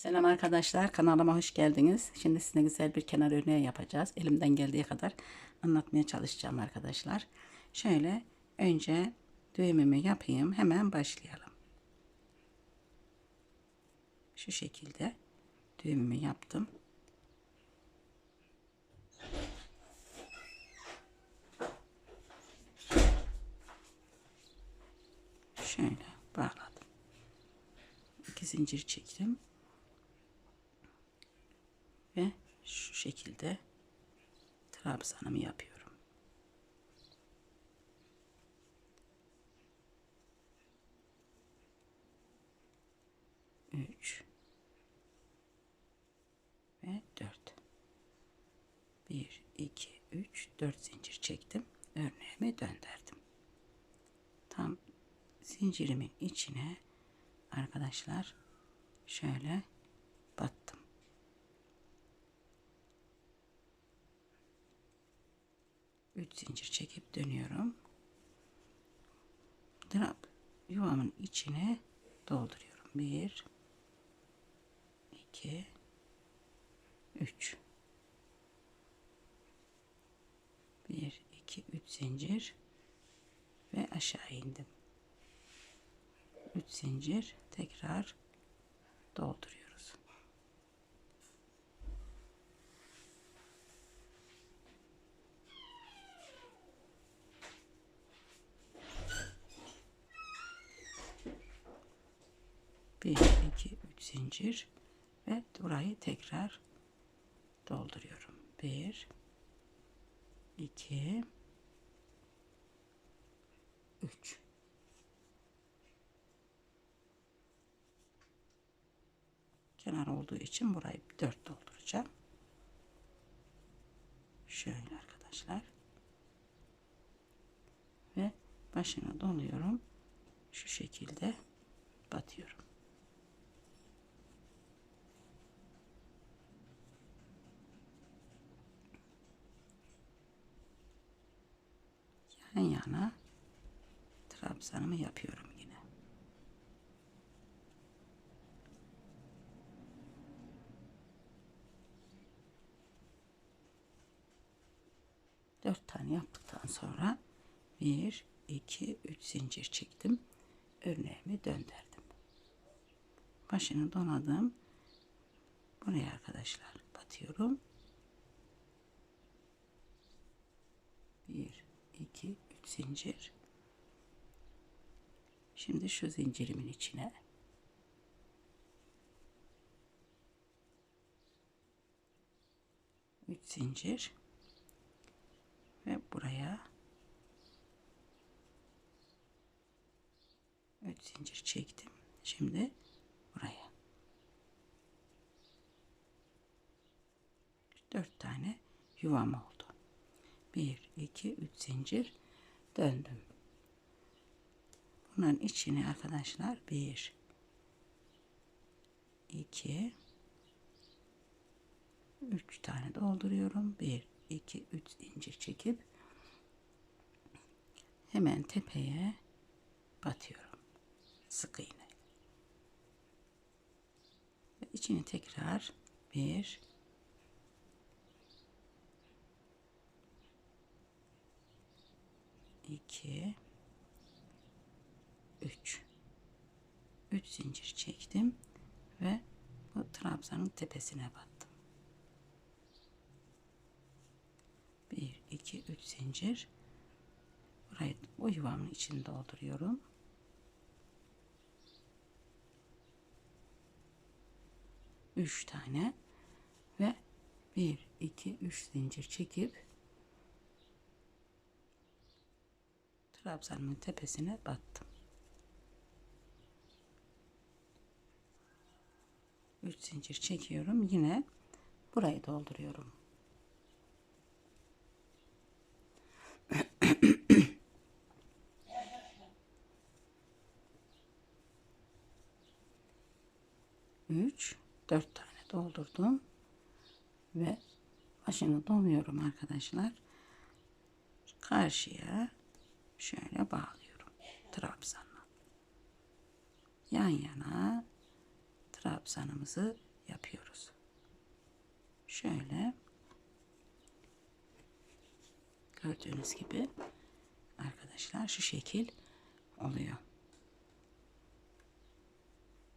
Selam arkadaşlar kanalıma hoş geldiniz. Şimdi size güzel bir kenar örneği yapacağız. Elimden geldiği kadar anlatmaya çalışacağım arkadaşlar. Şöyle önce düğümümü yapayım hemen başlayalım. Şu şekilde düğümümü yaptım. Şöyle bağladım. İki zincir çektim. Ve şu şekilde trabzanımı yapıyorum. Üç ve dört. Bir, iki, üç, dört zincir çektim. Örneğimi döndürdüm. Tam zincirimin içine arkadaşlar şöyle battım. 3 zincir çekip dönüyorum. Drap yuvamın içine dolduruyorum. 1 2 3 1 2 3 zincir ve aşağı indim. 3 zincir tekrar dolduruyoruz. Bir, iki, zincir ve burayı tekrar dolduruyorum. Bir, iki, üç. Kenar olduğu için burayı dört dolduracağım. Şöyle arkadaşlar. Ve başına doluyorum. Şu şekilde batıyorum. yan yana trabzanımı yapıyorum yine. Dört tane yaptıktan sonra bir, iki, üç zincir çektim. Örneğimi döndürdüm. Başını donadım. Buraya arkadaşlar batıyorum. Bir, 2 3 zincir. Şimdi şu zincirimin içine. Üç zincir. Ve buraya üç zincir çektim. Şimdi buraya. Dört tane yuvam oldu. 1 2 3 zincir döndüm. Bunların içine arkadaşlar 1 2 3 tane dolduruyorum. 1 2 3 zincir çekip hemen tepeye batıyorum. Sık iğne. Ve içini tekrar 1 2 3 3 zincir çektim ve bu trabzanın tepesine battım. 1 2 3 zincir burayı bu yuvamın içinde dolduruyorum. Üç tane ve bir, iki, üç zincir çekip trabzanımın tepesine battım. 3 zincir çekiyorum. Yine burayı dolduruyorum. Üç, dört tane doldurdum ve başını doluyorum arkadaşlar. Karşıya şöyle bağlıyorum trabzanla. Yan yana trabzanımızı yapıyoruz. Şöyle gördüğünüz gibi arkadaşlar şu şekil oluyor.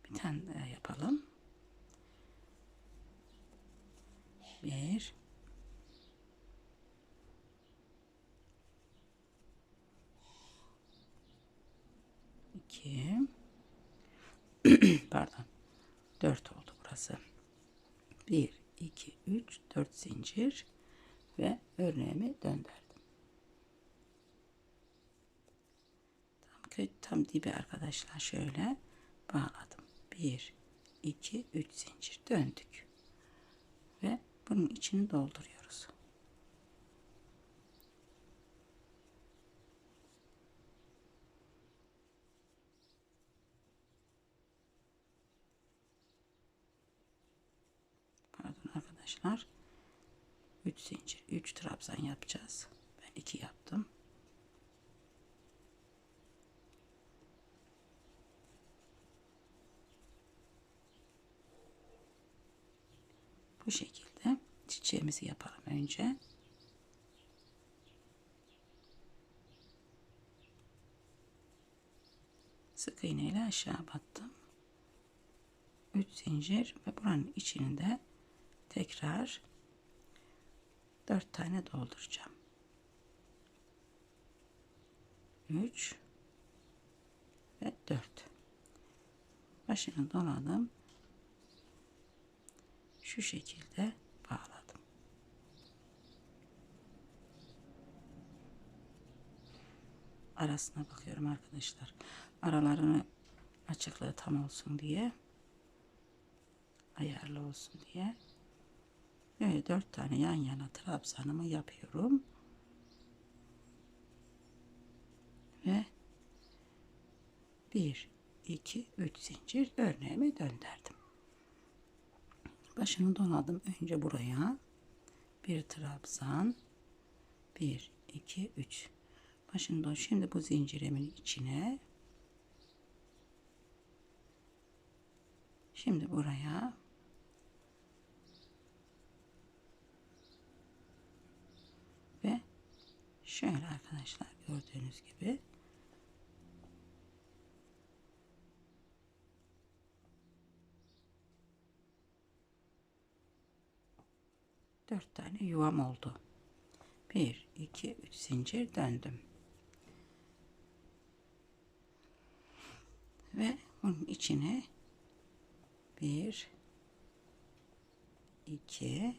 Bir tane yapalım. Bir. İki, pardon, dört oldu burası. Bir, iki, üç, dört zincir ve örneğimi döndürdüm. Tam, tam dibi arkadaşlar şöyle bağladım. Bir, iki, üç zincir döndük ve bunun içini dolduruyoruz. Pardon arkadaşlar. 3 zincir, 3 trabzan yapacağız. Ben 2 yaptım. Bu şekilde çiçeğimizi yapalım önce. Sık iğne ile aşağı battım. 3 zincir ve buranın içinde tekrar 4 tane dolduracağım. 3 ve 4. Başını doladım. Şu şekilde bağladım. Arasına bakıyorum arkadaşlar. Aralarını açıklığı tam olsun diye ayarlı olsun diye böyle dört tane yan yana trabzanımı yapıyorum. Ve bir iki üç zincir örneğimi döndürdüm başını doladım önce buraya bir trabzan bir iki üç. Başını dol şimdi bu zincirimin içine şimdi buraya ve şöyle arkadaşlar gördüğünüz gibi dört tane yuvam oldu. Bir, iki, üç zincir döndüm. Ve bunun içine bir, iki,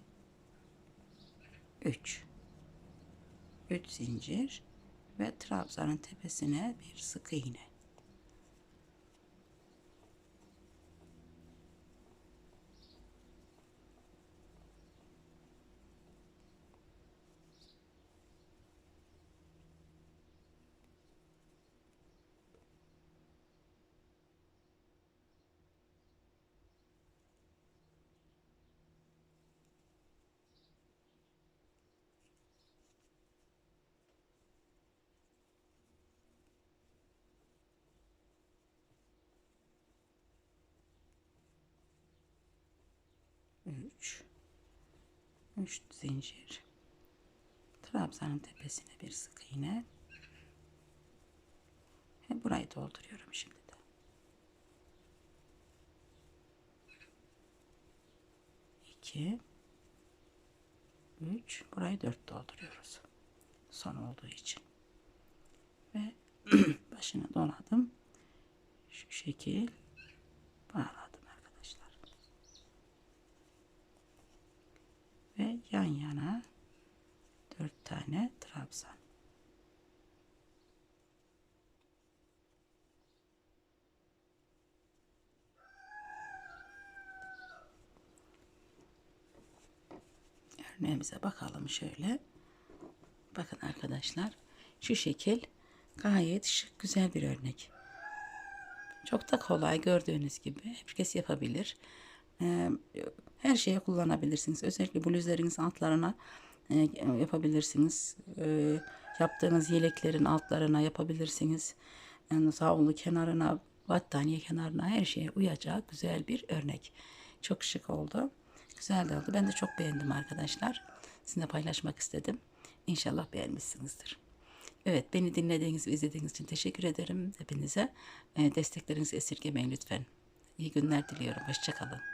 üç. 3 zincir ve trabzanın tepesine bir sık iğne. 3 zincir trabzanın tepesine bir sık iğne ve burayı dolduruyorum şimdi de. İki, üç, burayı dört dolduruyoruz. Son olduğu için. Ve başını donadım. Şu şekil bağladım. Tane trabzan. Örneğimize bakalım şöyle. Bakın arkadaşlar şu şekil gayet şık güzel bir örnek. Çok da kolay gördüğünüz gibi herkes yapabilir. Ee, her şeye kullanabilirsiniz. Özellikle bluzlarınız altlarına yapabilirsiniz. Ee, yaptığınız yeleklerin altlarına yapabilirsiniz. Yani havlu kenarına, battaniye kenarına her şeye uyacak güzel bir örnek. Çok şık oldu. Güzel de oldu. Ben de çok beğendim arkadaşlar. Sizinle paylaşmak istedim. İnşallah beğenmişsinizdir. Evet beni dinlediğiniz ve izlediğiniz için teşekkür ederim hepinize. E, desteklerinizi esirgemeyin lütfen. İyi günler diliyorum. Hoşçakalın.